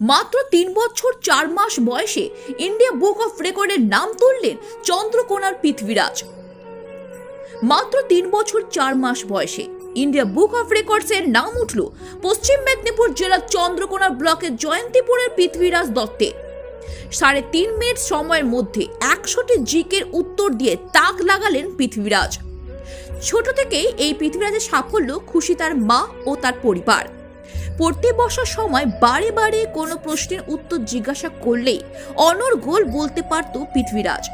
মাত্র তিন বছর চার মাস বয়সে ইন্ডিয়া বুক অফ রেকর্ডের নাম তুললেন চন্দ্রকোনার পৃথ্বীরাজ। মাত্র তিন বছর চার মাস বয়সে ইন্ডিয়া বুক অফ রেকর্ডসের নাম উঠল পশ্চিম মেদিনীপুর জেলার চন্দ্রকোনা ব্লকের জয়ন্তীপুরের পৃথ্বীরাজ দত্তের সাড়ে তিন মিনিট সময়ের মধ্যে একশোটি জিকের উত্তর দিয়ে তাক লাগালেন পৃথ্বীরাজ। ছোট থেকেই এই পৃথ্বীরাজের সাফল্য খুশি তার মা ও তার পরিবার। পড়তে বসার সময় বারে বারে কোনো প্রশ্নের উত্তর জিজ্ঞাসা করলেই অনর্গল বলতে পারত পৃথ্বীরাজ।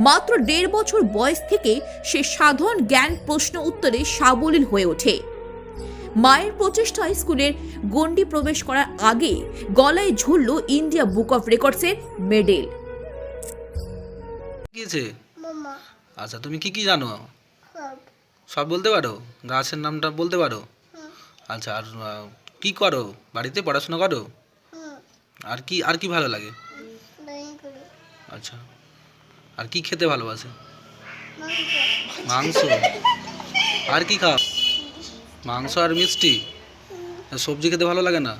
মাত্র দেড় বছর বয়স থেকে সে সাধারণ জ্ঞান প্রশ্ন উত্তরে সাবলীল হয়ে ওঠে। মায়ের প্রচেষ্টায় স্কুলের গণ্ডি প্রবেশ করার আগে গলায় ঝুলল ইন্ডিয়া বুক অফ রেকর্ডসের মেডেল। আচ্ছা তুমি কি কি জানো? সব। সব বলতে পারো? গাছের নামটা বলতে পারো? আচ্ছা আর কি করো? বাড়িতে পড়াশোনা করো? আর কি আর কি ভালো লাগে? আচ্ছা। আর কি খেতে ভালোবাসে? মাংস। মাংস। আর কি খাও? মাংস আর মিষ্টি? আর সবজি খেতে ভালো লাগে না?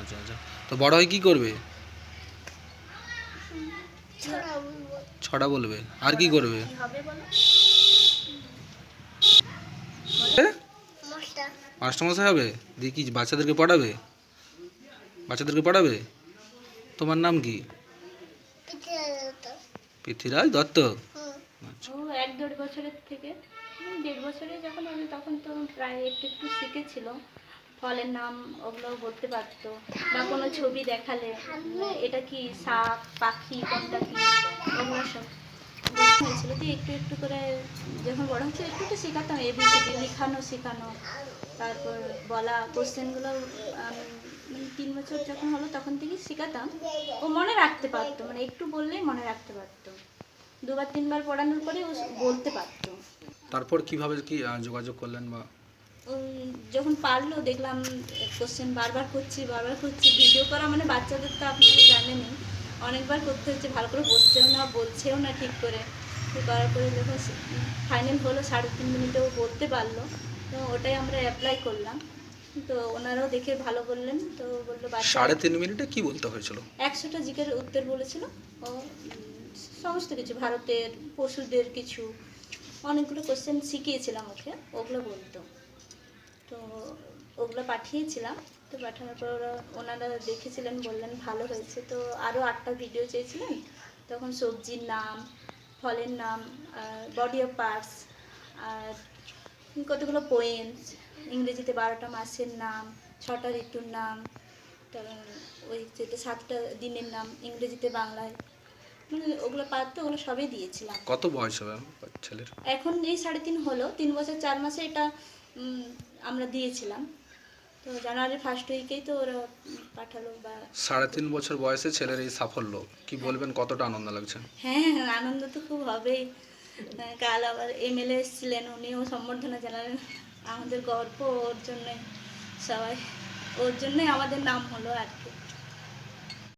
আচ্ছা আচ্ছা। তো বড় হয়ে কি করবে? ছড়া ছটা বলবে। আর কি করবে? মাস্টারমশাই হবে? দিয়ে কি বাচ্চাদেরকে পড়াবে? বাচ্চাদেরকে পড়াবে? তোমার নাম কি? পৃথ্বীরাজ দত্ত? আচ্ছা। এক দেড় বছরের থেকে। দেড় বছরে যখন আমি তখন তো প্রায় একটু একটু ফলের নাম বলতে পারতো। কোনো ছবি দেখালে, এটা কি শাক পাখি, কোনটা কি? সব। হয়েছিল দিয়ে একটু একটু করে যখন বড় হচ্ছে একটু একটু শেখাতাম এবিসিডি লেখানো শেখানো। তারপর বলা কোশ্চেনগুলো মানে তিন বছর যখন হলো তখন থেকেই শেখাতাম। ও মনে রাখতে পারতো মানে একটু বললেই মনে রাখতে পারতো। দুবার তিনবার পড়ানোর পরে ও বলতে পারতো। তারপর কীভাবে কি যোগাযোগ করলেন বা? যখন পারল দেখলাম কোশ্চেন বারবার করছি বারবার করছি। ভিডিও করা মানে বাচ্চাদের তো আপনি জানেনই। অনেকবার করতে হচ্ছে ভালো করে বসছেও না বলছেও না ঠিক করে। করার পরে যখন ফাইনাল হলো সাড়ে তিন মিনিটেও বলতে পারল। তো ওটাই আমরা অ্যাপ্লাই করলাম। তো ওনারাও দেখে ভালো বললেন। তো বলল সাড়ে তিন মিনিটে কি বলতে হয়েছিল? একশোটা জিকের উত্তর বলেছিল। ও সমস্ত কিছু ভারতের পশুদের কিছু অনেকগুলো কোশ্চেন শিখিয়েছিলাম ওকে ওগুলো বলতো। তো ওগুলো পাঠিয়েছিলাম। তো পাঠানোর পর ওরা- ওনারা দেখেছিলেন বললেন ভালো হয়েছে। তো আরও আটটা ভিডিও চেয়েছিলেন। তখন সবজির নাম ফলের নাম বডি অফ পার্টস আর কতগুলো পোয়েমস ইংরেজিতে বারোটা মাসের নাম ছটা ঋতুর নাম ওই যেতে সাতটা দিনের নাম ইংরেজিতে বাংলায়। মানে ওগুলো পারতো ওগুলো সবই দিয়েছিলাম। কত বয়স হবে ছেলের? এখন এই সাড়ে তিন হলো তিন বছর চার মাসে এটা আমরা দিয়েছিলাম। তো জানুয়ারি ফার্স্ট উইকেই তো ওরা পাঠালো বা সাড়ে তিন বছর বয়সে ছেলের এই সাফল্য কি বলবেন কতটা আনন্দ লাগছে? হ্যাঁ হ্যাঁ, আনন্দ তো খুব হবেই। কাল আবার এমএলএ এসেছিলেন উনিও সম্বর্ধনা জানালেন। আমাদের গর্ব ওর জন্যে সবাই ওর জন্যই আমাদের নাম হলো আর কি।